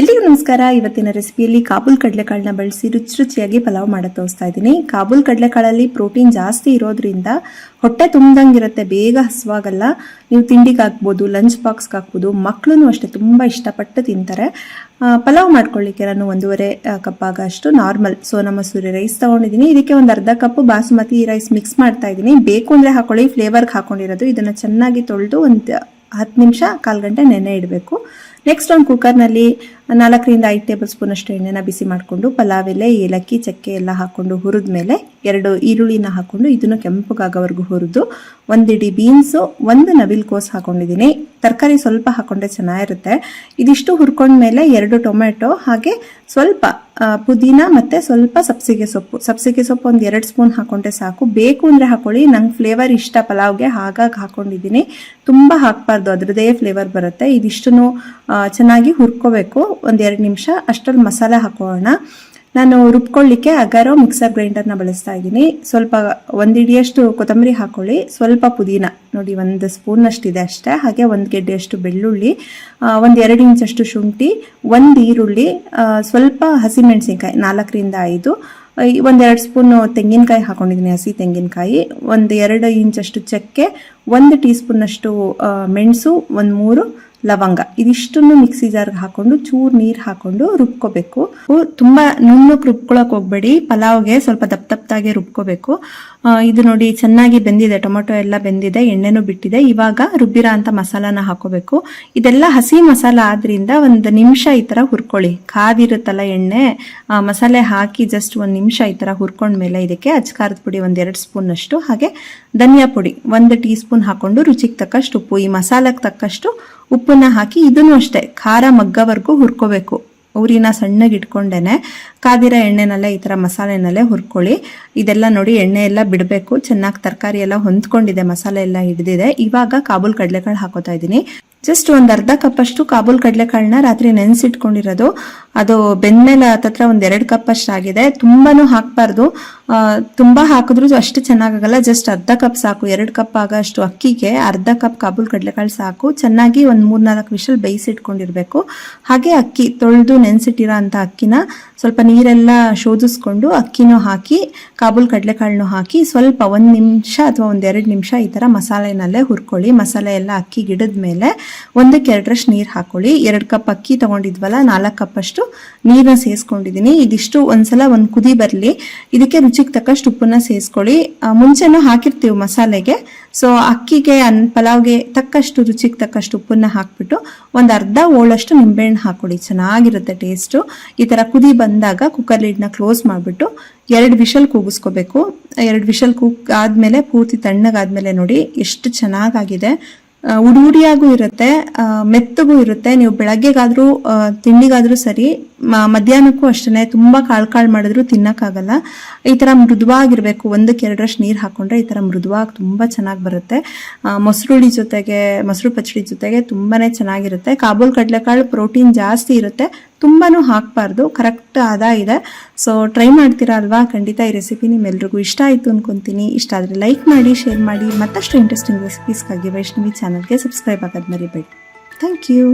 ಎಲ್ರಿಗೂ ನಮಸ್ಕಾರ. ಇವತ್ತಿನ ರೆಸಿಪಿಯಲ್ಲಿ ಕಾಬೂಲ್ ಕಡಲೆಕಾಳನ್ನ ಬಳಸಿ ರುಚಿ ರುಚಿಯಾಗಿ ಪಲಾವ್ ಮಾಡೋದು ತೋರಿಸ್ತಾ ಇದ್ದೀನಿ. ಕಾಬೂಲ್ ಕಡಲೆಕಾಳಲ್ಲಿ ಪ್ರೋಟೀನ್ ಜಾಸ್ತಿ ಇರೋದ್ರಿಂದ ಹೊಟ್ಟೆ ತುಂಬ್ದಂಗಿರುತ್ತೆ. ಬೇಗ ಹಸುವಾಗಲ್ಲ. ನೀವು ತಿಂಡಿಗೆ ಹಾಕ್ಬೋದು, ಲಂಚ್ ಬಾಕ್ಸ್ಗೆ ಹಾಕ್ಬೋದು. ಮಕ್ಕಳು ಅಷ್ಟೇ ತುಂಬ ಇಷ್ಟಪಟ್ಟು ತಿಂತಾರೆ. ಪಲಾವ್ ಮಾಡ್ಕೊಳ್ಳಿಕ್ಕೆ ನಾನು ಒಂದೂವರೆ ಕಪ್ ಆಗಷ್ಟು ನಾರ್ಮಲ್. ಸೋನಾ ಮಸೂರಿ ರೈಸ್ ತಗೊಂಡಿದ್ದೀನಿ. ಇದಕ್ಕೆ ಒಂದು ಅರ್ಧ ಕಪ್ ಬಾಸುಮತಿ ರೈಸ್ ಮಿಕ್ಸ್ ಮಾಡ್ತಾ ಇದ್ದೀನಿ. ಬೇಕು ಅಂದರೆ ಹಾಕೊಳ್ಳಿ. ಫ್ಲೇವರ್ಗೆ ಹಾಕೊಂಡಿರೋದು. ಇದನ್ನು ಚೆನ್ನಾಗಿ ತೊಳೆದು ಒಂದು ಹತ್ತು ನಿಮಿಷ, ಕಾಲು ಗಂಟೆ ನೆನೆ ಇಡಬೇಕು. ನೆಕ್ಸ್ಟ್ ಒಂದು ಕುಕ್ಕರ್ನಲ್ಲಿ ನಾಲ್ಕರಿಂದ ಐದು ಟೇಬಲ್ ಸ್ಪೂನ್ ಅಷ್ಟು ಎಣ್ಣೆನ ಬಿಸಿ ಮಾಡಿಕೊಂಡು, ಪಲಾವ್ ಎಲೆ, ಏಲಕ್ಕಿ, ಚಕ್ಕೆ ಎಲ್ಲ ಹಾಕೊಂಡು ಹುರಿದ ಮೇಲೆ ಎರಡು ಈರುಳ್ಳಿನ ಹಾಕೊಂಡು, ಇದನ್ನು ಕೆಂಪಗಾಗೋವರೆಗೂ ಹುರಿದು, ಒಂದಿಡಿ ಬೀನ್ಸು ಒಂದು ನವಿಲ್ ಕೋಸ್ ಹಾಕೊಂಡಿದ್ದೀನಿ. ತರಕಾರಿ ಸ್ವಲ್ಪ ಹಾಕೊಂಡ್ರೆ ಚೆನ್ನಾಗಿರುತ್ತೆ. ಇದಿಷ್ಟು ಹುರ್ಕೊಂಡ್ಮೇಲೆ ಎರಡು ಟೊಮೆಟೊ ಹಾಗೆ ಸ್ವಲ್ಪ ಪುದೀನ ಮತ್ತೆ ಸ್ವಲ್ಪ ಸಬ್ಸಿಗೆ ಸೊಪ್ಪು. ಸಬ್ಸಿಗೆ ಸೊಪ್ಪು ಒಂದು ಎರಡು ಸ್ಪೂನ್ ಹಾಕೊಂಡ್ರೆ ಸಾಕು. ಬೇಕು ಅಂದರೆ ಹಾಕೊಳ್ಳಿ. ನಂಗೆ ಫ್ಲೇವರ್ ಇಷ್ಟ ಪಲಾವ್ಗೆ, ಹಾಗಾಗಿ ಹಾಕೊಂಡಿದ್ದೀನಿ. ತುಂಬ ಹಾಕಬಾರ್ದು. ಅದರದೇ ಫ್ಲೇವರ್ ಬರುತ್ತೆ. ಇದಿಷ್ಟನ್ನು ಚೆನ್ನಾಗಿ ಹುರ್ಕೋಬೇಕು. ಒಂದು ಎರಡು ನಿಮಿಷ ಅಷ್ಟರಲ್ಲಿ ಮಸಾಲೆ ಹಾಕೋಣ. ನಾನು ರುಬ್ಕೊಳ್ಳಿಕ್ಕೆ ಅಗಾರೋ ಮಿಕ್ಸರ್ ಗ್ರೈಂಡರ್ನ ಬಳಸ್ತಾ ಇದ್ದೀನಿ. ಸ್ವಲ್ಪ ಒಂದು ಇಡಿಯಷ್ಟು ಕೊತ್ತಂಬರಿ ಹಾಕೊಳ್ಳಿ. ಸ್ವಲ್ಪ ಪುದೀನ. ನೋಡಿ, ಒಂದು ಸ್ಪೂನ್ ಅಷ್ಟಿದೆ ಅಷ್ಟೇ. ಹಾಗೆ ಒಂದು ಗೆಡ್ಡೆಯಷ್ಟು ಬೆಳ್ಳುಳ್ಳಿ ಒಂದು ಎರಡು ಇಂಚಷ್ಟು ಶುಂಠಿ, ಒಂದು ಈರುಳ್ಳಿ ಸ್ವಲ್ಪ ಹಸಿಮೆಣಸಿನ್ಕಾಯಿ, ನಾಲ್ಕರಿಂದ ಐದು. ಒಂದೆರಡು ಸ್ಪೂನ್ ತೆಂಗಿನಕಾಯಿ ಹಾಕೊಂಡಿದ್ದೀನಿ, ಹಸಿ ತೆಂಗಿನಕಾಯಿ. ಒಂದು ಎರಡು ಇಂಚಷ್ಟು ಚಕ್ಕೆ, ಒಂದು ಟೀ ಸ್ಪೂನಷ್ಟು ಮೆಣಸು, ಒಂದು ಮೂರು ಲವಂಗ. ಇದಿಷ್ಟನ್ನು ಮಿಕ್ಸಿ ಜಾರ್ಗೆ ಹಾಕೊಂಡು ಚೂರು ನೀರು ಹಾಕೊಂಡು ರುಬ್ಕೋಬೇಕು. ತುಂಬಾ ನುಣ್ಣಕ್ ರುಬ್ಕೊಳಕ್ ಹೋಗ್ಬೇಡಿ. ಪಲಾವ್ಗೆ ಸ್ವಲ್ಪ ದಪ್ಪ ದಪ್ಪದಾಗೆ ರುಬ್ಕೋಬೇಕು. ಇದು ನೋಡಿ ಚೆನ್ನಾಗಿ ಬೆಂದಿದೆ, ಟೊಮೊಟೊ ಎಲ್ಲ ಬೆಂದಿದೆ, ಎಣ್ಣೆನೂ ಬಿಟ್ಟಿದೆ. ಇವಾಗ ರುಬ್ಬಿರೋ ಅಂತ ಮಸಾಲಾನ ಹಾಕೋಬೇಕು. ಇದೆಲ್ಲ ಹಸಿ ಮಸಾಲ ಆದ್ರಿಂದ ಒಂದು ನಿಮಿಷ ಈ ತರ ಹುರ್ಕೊಳ್ಳಿ. ಕಾದಿರುತ್ತಲ್ಲ ಎಣ್ಣೆ ಮಸಾಲೆ ಹಾಕಿ ಜಸ್ಟ್ ಒಂದು ನಿಮಿಷ ಈ ತರ ಹುರ್ಕೊಂಡ್ಮೇಲೆ ಇದಕ್ಕೆ ಅಚ್ಕಾರದ ಪುಡಿ ಒಂದ್ ಎರಡು ಸ್ಪೂನ್ ಅಷ್ಟು, ಹಾಗೆ ಧನಿಯಾ ಪುಡಿ ಒಂದು ಟೀ ಸ್ಪೂನ್ ಹಾಕೊಂಡು ರುಚಿಗೆ ತಕ್ಕಷ್ಟು ಉಪ್ಪು, ಈ ಮಸಾಲಕ್ಕೆ ತಕ್ಕಷ್ಟು ಉಪ್ಪನ್ನ ಹಾಕಿ ಇದನ್ನು ಅಷ್ಟೇ, ಖಾರ ಮಗ್ಗವರೆಗೂ ಹುರ್ಕೋಬೇಕು. ಊರಿನ ಸಣ್ಣಗೆ ಇಟ್ಕೊಂಡೇನೆ ಕಾದಿರೋ ಎಣ್ಣೆನಲ್ಲೇ ಈ ಥರ ಮಸಾಲೆನಲ್ಲೇ ಹುರ್ಕೊಳ್ಳಿ. ಇದೆಲ್ಲ ನೋಡಿ ಎಣ್ಣೆ ಎಲ್ಲ ಬಿಡಬೇಕು. ಚೆನ್ನಾಗಿ ತರಕಾರಿ ಎಲ್ಲ ಹೊಂದ್ಕೊಂಡಿದೆ. ಮಸಾಲೆ ಎಲ್ಲ ಹಿಡಿದಿದೆ. ಇವಾಗ ಕಾಬೂಲ್ ಕಡಲೆಕಾಳು ಹಾಕೋತಾ ಇದ್ದೀನಿ. ಜಸ್ಟ್ ಒಂದು ಅರ್ಧ ಕಪ್ ಅಷ್ಟು ಕಾಬೂಲ್ ಕಡಲೆಕಾಳನ್ನ ರಾತ್ರಿ ನೆನೆಸಿಟ್ಕೊಂಡಿರೋದು. ಅದು ಬೆಂದ್ಮೇಲೆ ಹತ್ತತ್ರ ಒಂದ್ ಎರಡು ಕಪ್ ಅಷ್ಟು ಆಗಿದೆ ತುಂಬಾನು ಹಾಕ್ಬಾರ್ದು. ತುಂಬ ತುಂಬಾ ಹಾಕಿದ್ರು ಅಷ್ಟು ಚೆನ್ನಾಗಾಗಲ್ಲ. ಜಸ್ಟ್ ಅರ್ಧ ಕಪ್ ಸಾಕು. ಎರಡು ಕಪ್ ಆಗೋಷ್ಟು ಅಕ್ಕಿಗೆ ಅರ್ಧ ಕಪ್ ಕಾಬೂಲ್ ಕಡಲೆಕಾಳು ಸಾಕು. ಚೆನ್ನಾಗಿ ಒಂದ್ ಮೂರ್ನಾಲ್ಕು ವಿಷಲ್ ಬೇಯಿಸಿಟ್ಕೊಂಡಿರಬೇಕು. ಹಾಗೆ ಅಕ್ಕಿ ತೊಳೆದು ನೆನೆಸಿಟ್ಟಿರೋ ಅಂತ ಅಕ್ಕಿನ ಸ್ವಲ್ಪ ನೀರೆಲ್ಲ ಶೋಧಿಸ್ಕೊಂಡು ಅಕ್ಕಿನೂ ಹಾಕಿ, ಕಾಬೂಲ್ ಕಡಲೆಕಾಳನ್ನು ಹಾಕಿ ಸ್ವಲ್ಪ ಒಂದು ನಿಮಿಷ ಅಥವಾ ಒಂದೆರಡು ನಿಮಿಷ ಈ ತರ ಮಸಾಲೆನಲ್ಲೇ ಹುರ್ಕೊಳ್ಳಿ. ಮಸಾಲೆ ಎಲ್ಲ ಅಕ್ಕಿ ಗಿಡದ ಮೇಲೆ ಒಂದಕ್ಕೆ ಎರಡರಷ್ಟು ನೀರು ಹಾಕೊಳ್ಳಿ. ಎರಡು ಕಪ್ ಅಕ್ಕಿ ತಗೊಂಡಿದ್ವಲ್ಲ, ನಾಲ್ಕು ಕಪ್ ಅಷ್ಟು ನೀರನ್ನ ಸೇರಿಸ್ಕೊಂಡಿದ್ದೀನಿ ಇದಿಷ್ಟು ಒಂದ್ಸಲ ಒಂದು ಕುದಿ ಬರಲಿ. ಇದಕ್ಕೆ ರುಚಿಗೆ ತಕ್ಕಷ್ಟು ಉಪ್ಪನ್ನ ಸೇರಿಸ್ಕೊಳ್ಳಿ ಮುಂಚೆನೂ ಹಾಕಿರ್ತೀವಿ ಮಸಾಲೆಗೆ. ಸೊ ಅಕ್ಕಿಗೆ ಅನ್, ಪಲಾವ್ಗೆ ತಕ್ಕಷ್ಟು, ರುಚಿಗೆ ತಕ್ಕಷ್ಟು ಉಪ್ಪನ್ನ ಹಾಕ್ಬಿಟ್ಟು ಒಂದು ಅರ್ಧ ಓಳಷ್ಟು ನಿಂಬೆಹಣ್ಣು ಹಾಕೊಳ್ಳಿ. ಚೆನ್ನಾಗಿರುತ್ತೆ ಟೇಸ್ಟು. ಈ ಥರ ಕುದಿ ಬಂದಾಗ ಕುಕ್ಕರ್ ಲಿಡ್ನ ಕ್ಲೋಸ್ ಮಾಡಿಬಿಟ್ಟು ಎರಡು ವಿಷಲ್ ಕೂಗಿಸ್ಕೋಬೇಕು. ಎರಡು ವಿಷಲ್ ಕೂಗ್ ಆದ್ಮೇಲೆ ಪೂರ್ತಿ ತಣ್ಣಗಾದ್ಮೇಲೆ ನೋಡಿ ಎಷ್ಟು ಚೆನ್ನಾಗಾಗಿದೆ. ಉಡಿ ಉಡಿಯಾಗೂ ಇರುತ್ತೆ ಮೆತ್ತಗೂ ಇರುತ್ತೆ. ನೀವು ಬೆಳಗ್ಗೆಗಾದ್ರೂ ತಿಂಡಿಗಾದರೂ ಸರಿ ಮಧ್ಯಾಹ್ನಕ್ಕೂ ಅಷ್ಟೇ ತುಂಬಾ ಕಾಳು ಕಾಳು ಮಾಡಿದ್ರು ತಿನ್ನೋಕ್ಕಾಗಲ್ಲ. ಈ ತರ ಮೃದುವಾಗಿರಬೇಕು, ಒಂದಕ್ಕೆ ಎರಡರಷ್ಟು ನೀರು ಹಾಕೊಂಡ್ರೆ ಈ ತರ ಮೃದುವಾಗಿ ತುಂಬಾ ಚೆನ್ನಾಗಿ ಬರುತ್ತೆ. ಮೊಸರುಳಿ ಜೊತೆಗೆ, ಮೊಸರು ಪಚ್ಚಡಿ ಜೊತೆಗೆ ತುಂಬಾನೇ ಚೆನ್ನಾಗಿರುತ್ತೆ. ಕಾಬೂಲ್ ಕಡಲೆಕಾಳು ಪ್ರೋಟೀನ್ ಜಾಸ್ತಿ ಇರುತ್ತೆ. ತುಂಬಾನು ಹಾಕಬಾರ್ದು. ಕರೆಕ್ಟ್ ಆದ ಇದೆ. ಸೊ ಟ್ರೈ ಮಾಡ್ತೀರಾ ಅಲ್ವಾ? ಖಂಡಿತ ಈ ರೆಸಿಪಿ ನಿಮ್ಮೆಲ್ರಿಗೂ ಇಷ್ಟ ಆಯಿತು ಅಂದ್ಕೊತೀನಿ ಇಷ್ಟ ಆದರೆ ಲೈಕ್ ಮಾಡಿ ಶೇರ್ ಮಾಡಿ. ಮತ್ತಷ್ಟು ಇಂಟ್ರೆಸ್ಟಿಂಗ್ ರೆಸಿಪೀಸ್ಗಾಗಿ ವೈಷ್ಣವಿ ಚಾನಲ್ಗೆ ಸಬ್ಸ್ಕ್ರೈಬ್ ಆಗೋದು ಮರಿಬೇಡಿ. Thank you